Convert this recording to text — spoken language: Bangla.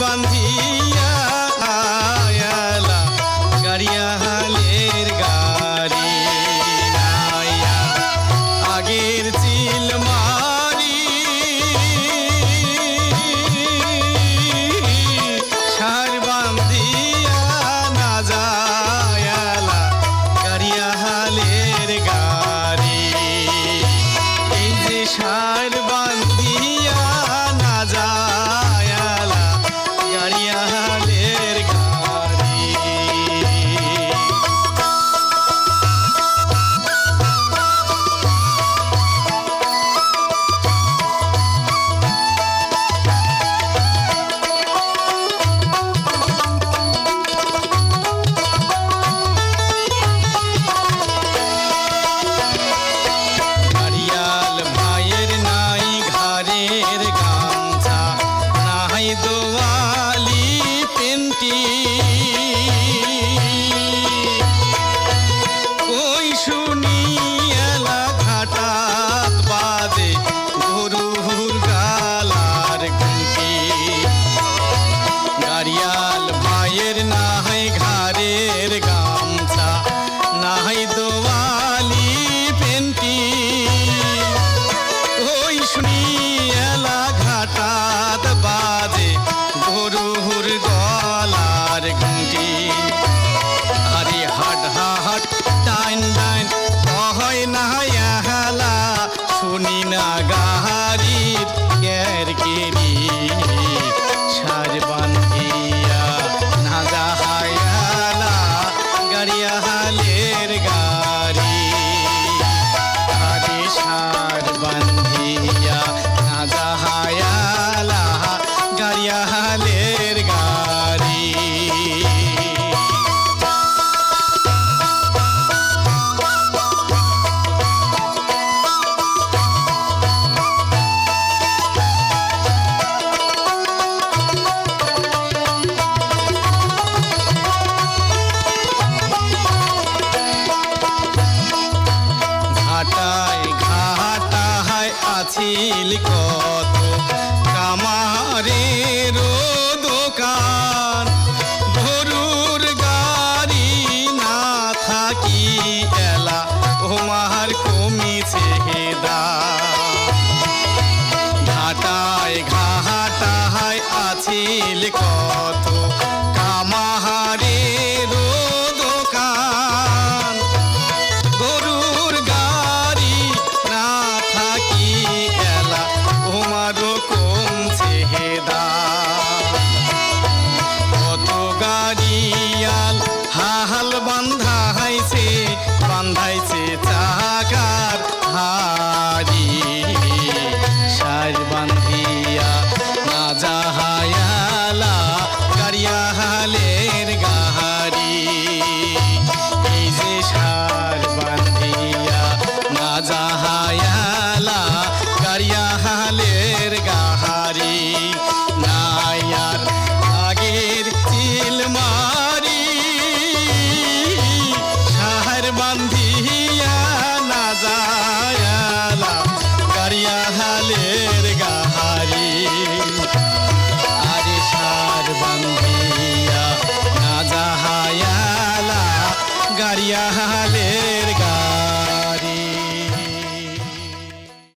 van ी வந்தா ছিল কত? রো দোকান ভরুর গাড়ি না থাকি এলা, ওমার কমিছে হেদা ঘাটায় ঘাটায় আছিল কত? ಮಾಯಾ ಹಾಲೆ